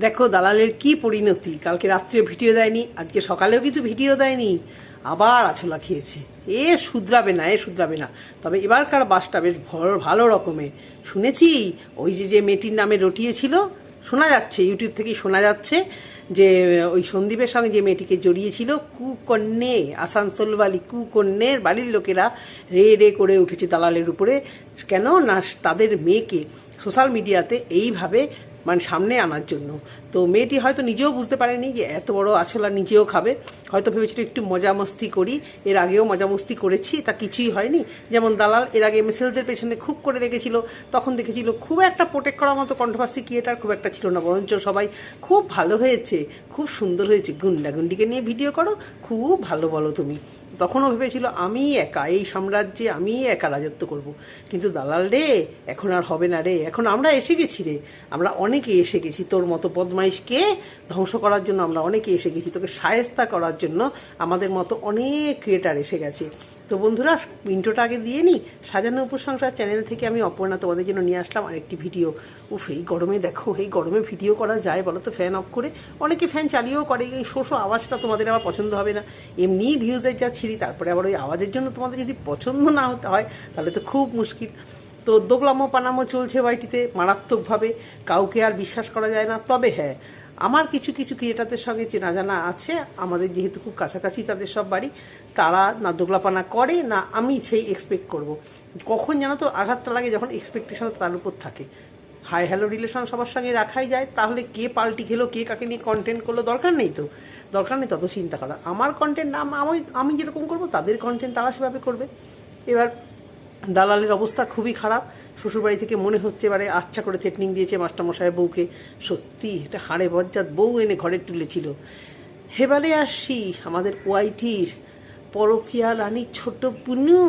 দেখো, দালালের কি পরিণতি? কালকে রাত্রে ভিডিও দেয়নি, আজকে সকালেও কিন্তু ভিডিও দেয়নি। আবার আছলা খেয়েছে। এ শুধরাবে না, এ শুধরাবে না। তবে এবারকার বাসটা বেশ ভালো- রকমের। শুনেছি, ওই যে যে মেয়েটির নামে রটিয়েছিল, শোনা যাচ্ছে, ইউটিউব থেকেই শোনা যাচ্ছে যে, ওই সন্দীপের সঙ্গে যে মেয়েটিকে জড়িয়েছিল, কুকন্যে আসানসোলবালি কুকন্যের বাড়ির লোকেরা রে রে করে উঠেছে দালালের উপরে। কেন? না, তাদের মেয়েকে সোশ্যাল মিডিয়াতে এইভাবে মানে সামনে আনার জন্য। তো মেয়েটি হয়তো নিজেও বুঝতে পারেনি যে এত বড় আছলা নিজেও খাবে। হয়তো ভেবেছিল একটু মজা মস্তি করি। এর আগেও মজা মস্তি করেছি, তা কিছুই হয়নি। যেমন দালাল এর আগে মিসেলদের পেছনে খুব করে রেখেছিল, তখন দেখেছিল খুব একটা প্রোটেক্ট করার মতো কন্ট্রোভার্সি ক্রিয়েটার খুব একটা ছিল না, বরঞ্চ সবাই খুব ভালো হয়েছে, খুব সুন্দর হয়েছে। গুন্ডা গুন্ডিকে নিয়ে ভিডিও করো, খুব ভালো বলো তুমি। তখনও ভেবেছিল, আমি একা, এই সাম্রাজ্যে আমি একা রাজত্ব করব। কিন্তু দালাল রে, এখন আর হবে না রে, এখন আমরা এসে গেছি রে। আমরা অনেকে এসে গেছি, তোর মতো বদমাইশকে ধ্বংস করার জন্য আমরা অনেকে এসে গেছি। তোকে সায়স্তা করার জন্য আমাদের মতো অনেক ক্রিয়েটার এসে গেছে। তো বন্ধুরা ইন্ট্রোটা আগে দিয়ে নি। সাজানো উপসংসার চ্যানেল থেকে আমি অপর্ণা তোমাদের জন্য নিয়ে আসলাম আরেকটি ভিডিও উফ, এই গরমে দেখো, এই গরমে ভিডিও করা যায় বলো তো ফ্যান অফ করে। অনেকে ফ্যান চালিয়েও করে, এই শোষ আওয়াজটা তোমাদের আবার পছন্দ হবে না। এমনি ভিউজের যা ছিঁড়ি, তারপরে আবার ওই আওয়াজের জন্য তোমাদের যদি পছন্দ না হতে হয়, তাহলে তো খুব মুশকিল। তো দোগলামো পানামো চলছে বাড়িটিতে, মারাত্মকভাবে। কাউকে আর বিশ্বাস করা যায় না। তবে হ্যাঁ আমার কিছু কিছু ক্রিয়েটারদের সঙ্গে চেনা জানা আছে। আমাদের যেহেতু খুব কাছাকাছি তাদের সব বাড়ি, তারা না দোগলাপানা করে, না আমি সেই এক্সপেক্ট করব। কখন জানো তো আঘাতটা লাগে যখন এক্সপেকটেশন তার উপর থাকে। হাই হ্যালো রিলেশন সবার সঙ্গে রাখাই যায়, তাহলে কে পাল্টি খেলো, কে কাকে নিয়ে কন্টেন্ট করল, দরকার নেই তো। দরকার নেই তত চিন্তা করা আমার কন্টেন্ট আমি আমি যেরকম করব, তাদের কন্টেন্ট তারা সেভাবে করবে। এবার দালালের অবস্থা খুবই খারাপ। শ্বশুরবাড়ি থেকে মনে হচ্ছে এবারে আচ্ছা করে থ্রেটনিং দিয়েছে মাস্টারমশাইয়ের বউকে। সত্যি, এটা হাড়ে বজ্জাত বউ এনে ঘরে তুলেছিল হেবারে আসছি আমাদের ওয়াইটির পরকিয়া রানীর ছোট পুনু।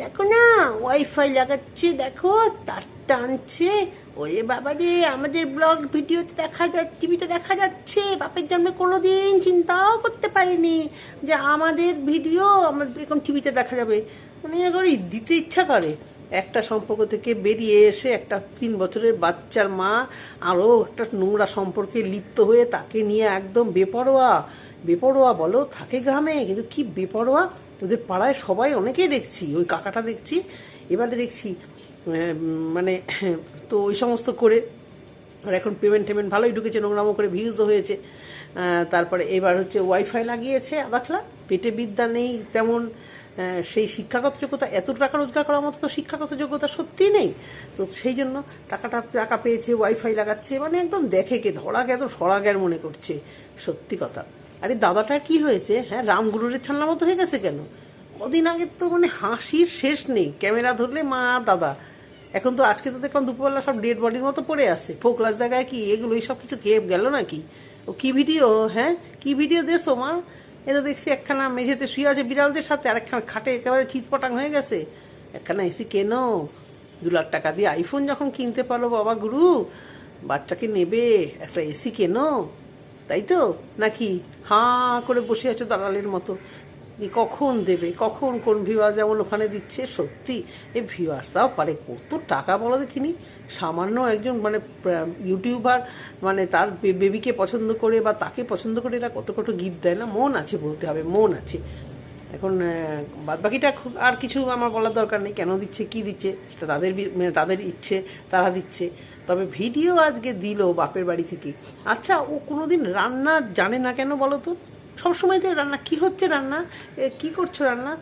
দেখো না ওয়াইফাই লাগাচ্ছে, দেখো তার টানছে ওরে বাবা রে, আমাদের ব্লগ ভিডিওতে দেখা যাচ্ছে টিভিতে দেখা যাচ্ছে। বাপের জন্য কোনোদিন চিন্তাও করতে পারিনি যে আমাদের ভিডিও আমার এরকম টিভিতে দেখা যাবে। মানে করে দিতে ইচ্ছা করে। একটা সম্পর্ক থেকে বেরিয়ে এসে একটা তিন বছরের বাচ্চার মা আরও একটা নোংরা সম্পর্কে লিপ্ত হয়ে তাকে নিয়ে একদম বেপরোয়া বেপরোয়া বলো, থাকে গ্রামে, কিন্তু কি বেপরোয়া? ওদের পাড়ায় সবাই অনেকেই দেখছি, ওই কাকাটা দেখছি, এবারে দেখছি মানে তো ওই সমস্ত করে। আর এখন পেমেন্ট টেমেন্ট ভালোই ঢুকেছে, নোংরামো করে ভিউজও হয়েছে। তারপরে এবার হচ্ছে ওয়াইফাই লাগিয়েছে আদাখলা পেটে বিদ্যা নেই তেমন। সেই শিক্ষাগত যোগ্যতা, এত টাকা রোজগার করার মতো তো শিক্ষাগত যোগ্যতা সত্যিই নেই। তো সেই জন্য টাকাটা, টাকা পেয়েছে ওয়াইফাই লাগাচ্ছে মানে একদম দেখে কে, ধরা ধরাকে এত সরাগের মনে করছে, সত্যি কথা। আরে দাদাটার কি হয়েছে হ্যাঁ রামগুরুরের ছান্না মতো হয়ে গেছে কেন? কদিন আগে তো মানে হাসির শেষ নেই, ক্যামেরা ধরলে মা, দাদা। এখন তো আজকে তো দেখলাম দুপুরবেলা সব ডেড বডির মতো পড়ে আছে। ফোকলার জায়গায় কি এগুলো সব কিছু কে, গেল নাকি? ও কি ভিডিও হ্যাঁ? কি ভিডিও দেছো মা? এ তো দেখছি একখানা মেঝেতে শুয়ে আছে বিড়ালদের সাথে, আর একখানা খাটে একেবারে চিৎপটাং হয়ে গেছে। একখানা এসি কেন? দু লাখ টাকা দিয়ে আইফোন যখন কিনতে পারো বাবা গুরু, বাচ্চাকে নেবে, একটা এসি কেন? তাই তো? নাকি হা করে বসে আছো দালালের মতো। কখন দেবে? কখন কোন ভিউয়ার যেমন ওখানে দিচ্ছে, সত্যি, এই ভিউয়ার্সরাও পারে। কত টাকা বলো দেখিনি? সামান্য একজন মানে ইউটিউবার মানে তার বেবিকে পছন্দ করে বা তাকে পছন্দ করে এরা কত কত গিফট দেয় না? মন আছে বলতে হবে, মন আছে। এখন বাদ বাকিটা আর কিছু আমার বলার দরকার নেই, কেন দিচ্ছে, কি দিচ্ছে, সেটা তাদের মানে তাদের ইচ্ছে, তারা দিচ্ছে। তবে ভিডিও আজকে দিল বাপের বাড়ি থেকে। আচ্ছা ও কোনোদিন রান্না জানে না কেন বলো তো? সবসময় তো রান্না, কি হচ্ছে রান্না? কি করছ রান্না?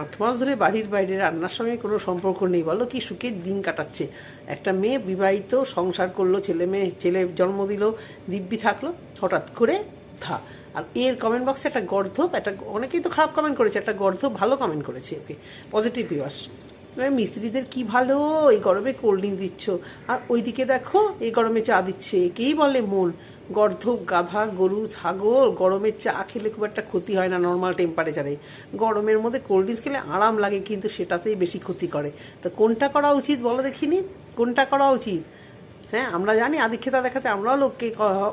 আট মাস ধরে বাড়ির বাইরে রান্নার সঙ্গে কোনো সম্পর্ক নেই। বলো কি সুখে দিন কাটাচ্ছে। একটা মেয়ে বিবাহিত, সংসার করল, ছেলে মেয়ে, ছেলে জন্ম দিল, দিব্যি থাকল, হঠাৎ করে থা। আর এর কমেন্ট বক্সে একটা গর্ধপ একটা অনেকেই তো খারাপ কমেন্ট করেছে, একটা গর্ধপ ভালো কমেন্ট করেছে ওকে। পজিটিভ ভিউয়ার্স মিস্ত্রিদের কি ভালো? এই গরমে কোল্ড ড্রিঙ্ক দিচ্ছ। আর ওইদিকে দেখো, এই গরমে চা দিচ্ছে। একেই বলে মন গর্ধপ গাধা, গরু, ছাগল, গরমে চা খেলে খুব একটা ক্ষতি হয় না নর্মাল টেম্পারেচারে গরমের মধ্যে কোল্ড ড্রিঙ্কস খেলে আরাম লাগে, কিন্তু সেটাতেই বেশি ক্ষতি করে। তো কোনটা করা উচিত বলো দেখিনি? কোনটা করা উচিত? হ্যাঁ আমরা জানি আদিক্ষেতা দেখাতে আমরাও লোককে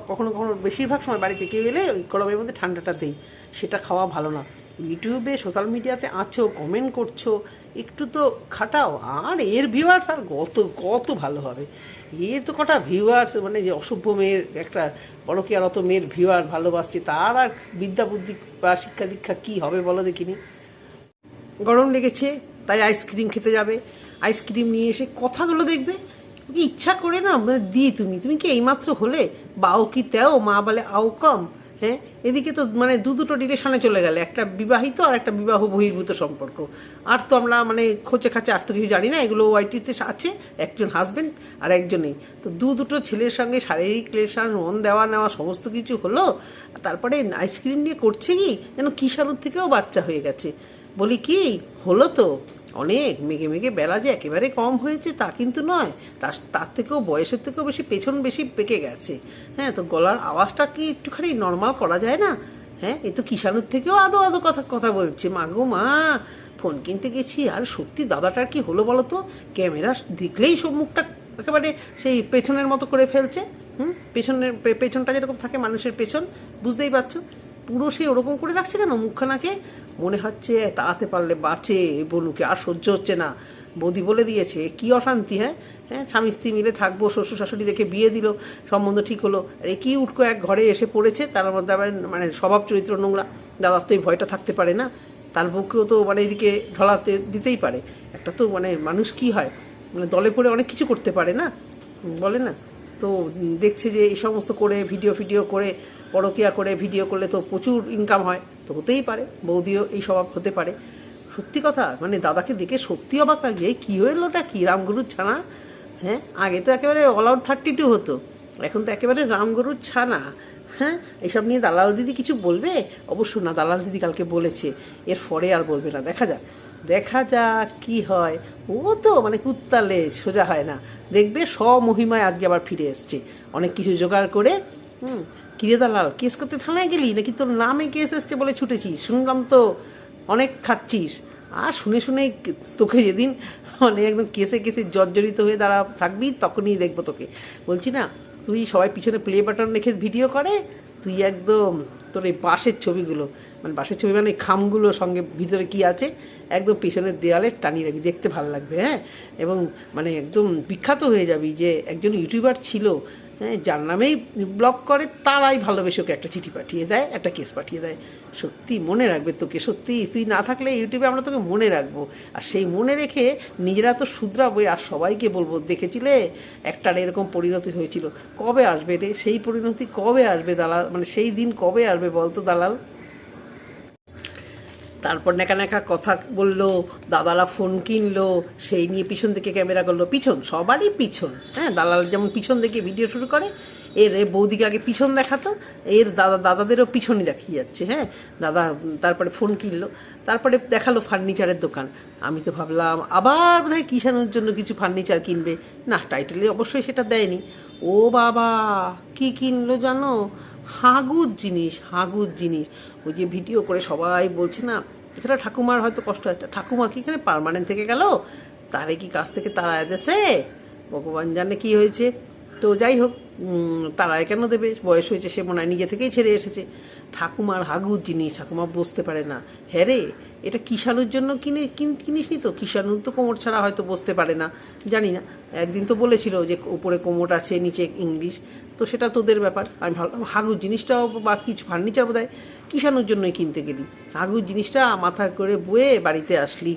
কখনো কখনো বেশিরভাগ সময় বাড়িতে কেউ এলে ওই গরমের মধ্যে ঠান্ডাটা দেই। সেটা খাওয়া ভালো না। ইউটিউবে সোশ্যাল মিডিয়াতে আছো কমেন্ট করছ, একটু তো খাটাও। আর এর ভিউয়ার্স আর কত কত ভালো হবে। এর তো কটা ভিউয়ার্স মানে যে অসভ্য মেয়ের একটা বড় কি আর অত মেয়ের ভিউয়ার ভালোবাসছে, তার আর বিদ্যা বুদ্ধি বা শিক্ষা দীক্ষা কী হবে বলো দেখিনি? গরম লেগেছে, তাই আইসক্রিম খেতে যাবে। আইসক্রিম নিয়ে এসে কথাগুলো দেখবে। ইচ্ছা করে না মানে দিই তুমি। তুমি কি এইমাত্র হলে? বাও কি তেও? মা বলে, আও কম। হ্যাঁ? এদিকে তো মানে দু দুটো ডিরেকশনে চলে গেলে, একটা বিবাহিত আর একটা বিবাহ বহির্ভূত সম্পর্ক। আর তো আমরা মানে খোঁচে খাচে আর তো কিছু জানি না, এগুলো ওয়াইটিতে আছে, একজন হাজবেন্ড আর একজনেই তো দু দুটো ছেলের সঙ্গে শারীরিক ক্লেশন মন দেওয়া নেওয়া সমস্ত কিছু হলো, তারপরে আইসক্রিম নিয়ে করছে কি? যেন কিষাণুর থেকেও বাচ্চা হয়ে গেছে। বলি কি, হলো তো। অনেক মেঘে মেঘে বেলা যে একেবারে কম হয়েছে তা কিন্তু নয়। তার তার থেকেও, বয়সের থেকেও বেশি, পেছন বেশি পেকে গেছে। হ্যাঁ তো গলার আওয়াজটা কি একটুখানি নর্মাল করা যায় না? হ্যাঁ এই তো কিষাণুর থেকেও আদো আদো কথা কথা বলছে। মা গো মা, ফোন কিনতে গেছি, আর সত্যি দাদাটার কি হলো বলো তো? ক্যামেরা দেখলেই সব মুখটা একেবারে সেই পেছনের মতো করে ফেলছে। হুম, পেছনের পেছনটা যেরকম থাকে মানুষের পেছন, বুঝতেই পারছ? পুরো সে ওরকম করে রাখছে কেন? মুখখানাকে মনে হচ্ছে তাড়াতে পারলে বাঁচে, বলুকে আর সহ্য হচ্ছে না। বৌদি বলে দিয়েছে, কি অশান্তি হ্যাঁ? হ্যাঁ স্বামী স্ত্রী মিলে থাকব, শ্বশুর শাশুড়ি দেখে বিয়ে দিল, সম্বন্ধ ঠিক হলো। আরে, কি উটকো এক ঘরে এসে পড়েছে, তার মধ্যে আবার মানে স্বভাব চরিত্র নোংরা। দাদার তো এই ভয়টা থাকতে পারে না, তার পক্ষেও তো মানে এদিকে ঢলাতে দিতেই পারে। একটা তো মানে মানুষ কি হয় মানে দলে পড়ে অনেক কিছু করতে পারে না, বলে না? তো দেখছে যে এই সমস্ত করে, ভিডিও, ফিডিও করে পরকিয়া করে, ভিডিও করলে তো প্রচুর ইনকাম হয়। তো হতেই পারে বৌদিও এই স্বভাব হতে পারে। সত্যি কথা মানে দাদাকে দেখে সত্যি অবাক লাগে এই কী হলো ওটা কী রামগরুর ছানা? হ্যাঁ আগে তো একেবারে অল আউট থার্টি টু হতো, এখন তো একেবারে রামগরুর ছানা। হ্যাঁ এসব নিয়ে দালাল দিদি কিছু বলবে? অবশ্য না, দালাল দিদি কালকে বলেছে, এর পরে আর বলবে না। দেখা যাক দেখা যাক কি হয়। ও তো মানে কুত্তালে, সোজা হয় না। দেখবে স্বমহিমায় আজকে আবার ফিরে এসছে। অনেক কিছু জোগাড় করে, হুম কিরে দালাল, কেস করতে থানায় গেলি? নাকি তোর নামে কেস এসছে বলে ছুটেছিস? শুনলাম তো অনেক খাচ্ছিস। আর শুনে শুনে তোকে যেদিন মানে একদম কেসে কেসে জর্জরিত হয়ে দাঁড়া থাকবি, তখনই দেখব তোকে। বলছি না, তুই সবাই পিছনে প্লে বাটন রেখে ভিডিও করে, তুই একদম তোর এই বাঁশের ছবিগুলো মানে বাঁশের ছবি মানে এই খামগুলোর সঙ্গে ভিতরে কি আছে, একদম পেছনের দেয়ালে টানিয়ে রাখবি, দেখতে ভালো লাগবে হ্যাঁ? এবং মানে একদম বিখ্যাত হয়ে যাবি যে একজন ইউটিউবার ছিল হ্যাঁ যার নামেই ব্লক করে, তারাই ভালোবেসে ওকে একটা চিঠি পাঠিয়ে দেয়, একটা কেস পাঠিয়ে দেয়। সত্যি মনে রাখবে তোকে, সত্যি তুই না থাকলে ইউটিউবে আমরা তোকে মনে রাখব। আর সেই মনে রেখে নিজেরা তো শুধরাবই, আর সবাইকে বলব, দেখেছিলে? একটার এরকম পরিণতি হয়েছিল। কবে আসবে রে? সেই পরিণতি কবে আসবে দালাল? মানে সেই দিন কবে আসবে বলতো দালাল? তারপর নেকা নেকা কথা বলল, দাদারা ফোন কিনলো, সেই নিয়ে পিছন থেকে ক্যামেরা করল। পিছন, সবারই পিছন। হ্যাঁ দালাল যেমন পিছন থেকে ভিডিও শুরু করে, এর বৌদিকে আগে পিছন দেখাতো, এর দাদা, দাদাদেরও পিছনই দেখিয়ে যাচ্ছে। হ্যাঁ দাদা তারপরে ফোন কিনলো, তারপরে দেখাল ফার্নিচারের দোকান। আমি তো ভাবলাম, আবার বোধহয় কিষানোর জন্য কিছু ফার্নিচার কিনবে। না, টাইটেলে অবশ্যই সেটা দেয়নি। ও বাবা, কি কিনলো জানো? হাগুর জিনিস হাগুর জিনিস। ওই যে ভিডিও করে সবাই বলছে না এখানে ঠাকুমার হয়তো কষ্ট হয়। ঠাকুমা কি এখানে পারমানেন্ট থেকে গেল? তারে কি কাছ থেকে তারা দেশে ভগবান জানে কি হয়েছে। তো যাই হোক তারায় কেন দেবে? বয়স হয়েছে, সে মনে হয় নিজে থেকেই ছেড়ে এসেছে। ঠাকুমার হাগুর জিনিস, ঠাকুমা বুঝতে পারে না। হ্যাঁ রে এটা কিষাণুর জন্য কিনে কিন- কিনিসনি তো? কিষাণুর তো কোমর ছাড়া হয়তো বসতে পারে না, জানি না। একদিন তো বলেছিল যে উপরে কোমর আছে, নিচে ইংলিশ, তো সেটা তোদের ব্যাপার। আমি ভাবলাম, হাগুর জিনিসটাও বা কিছু ফার্নিচার বোধ হয় কিষাণুর জন্যই কিনতে গেলি। হাগুর জিনিসটা মাথায় করে বয়ে বাড়িতে আসলি।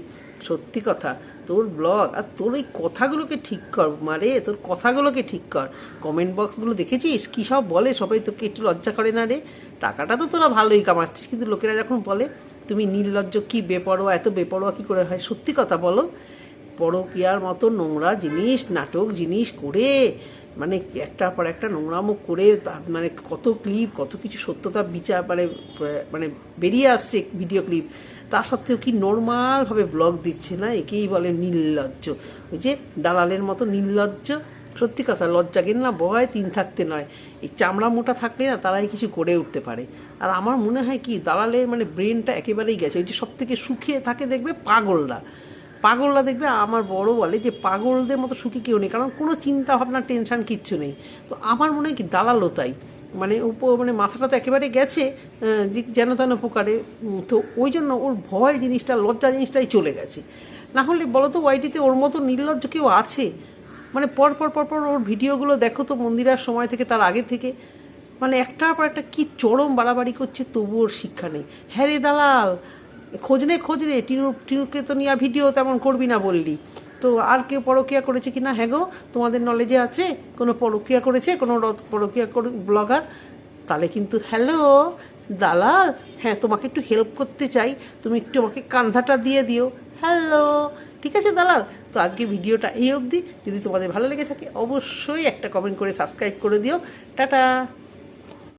সত্যি কথা, তোর ব্লগ আর তোর এই কথাগুলোকে ঠিক কর মারে, তোর কথাগুলোকে ঠিক কর। কমেন্ট বক্সগুলো দেখেছিস? কী সব বলে? সবাই তোকে একটু লজ্জা করে না রে? টাকাটা তো তোরা ভালোই কামাচ্ছিস, কিন্তু লোকেরা যখন বলে তুমি নির্লজ্জ, কি বেপরোয়া, এত বেপরোয়া কি করে হয়? সত্যি কথা বলো। পরকিয়ার মতো নোংরা জিনিস, নাটক জিনিস করে মানে একটার পর একটা নোংরামো করে তার মানে কত ক্লিপ কত কিছু সত্যতা বিচার মানে মানে বেরিয়ে আসছে ভিডিও ক্লিপ তা সত্ত্বেও কি নর্মালভাবে ব্লগ দিচ্ছে না? একেই বলে নির্লজ্জ। ওই যে দালালের মতো নির্লজ্জ সত্যি কথা লজ্জা না? বয় তিন থাকতে নয়। এই চামড়া মোটা থাকলে না তারাই কিছু করে উঠতে পারে। আর আমার মনে হয় কি দালালের মানে ব্রেনটা একেবারেই গেছে। ওই যে সব থেকে সুখে থাকে দেখবে পাগলরা। পাগলরা দেখবে আমার বড় বলে যে পাগলদের মতো সুখী কেউ নেই। কারণ কোনো চিন্তা ভাবনা টেনশন কিচ্ছু নেই। তো আমার মনে হয় কি দালালও তাই। মানে উপ মানে মাথাটা তো একেবারে গেছে যে যেন তেন উম, তো ওই জন্য ওর ভয় জিনিসটা লজ্জা জিনিসটাই চলে গেছে। না হলে বলো তো ওয়াইটিতে ওর মতো নির্লজ্জ কেউ আছে? মানে পর পর পর পর ওর ভিডিওগুলো দেখো তো মন্দিরার সময় থেকে, তার আগে থেকে। মানে একটার পর একটা কি চরম বাড়াবাড়ি করছে তবু ওর শিক্ষা নেই। হ্যাঁ রে দালাল, খোঁজ নে, খোঁজ রে টিনু, টিনুকে তো নিয়ে ভিডিও তেমন করবি না বললি। তো আর কেউ পরকিয়া করেছে কি না হ্যাঁ গো, তোমাদের নলেজে আছে? কোনো পরকিয়া করেছে? কোনো পরকিয়া ব্লগার? তাহলে কিন্তু হ্যালো, দালাল হ্যাঁ তোমাকে একটু হেল্প করতে চাই। তুমি একটু আমাকে কান্ধাটা দিয়ে দিও। হ্যালো, ঠিক আছে দালাল? তো আজকে ভিডিওটা এই অবধি। যদি তোমাদের ভালো লেগে থাকে, অবশ্যই একটা কমেন্ট করে সাবস্ক্রাইব করে দিও। টাটা!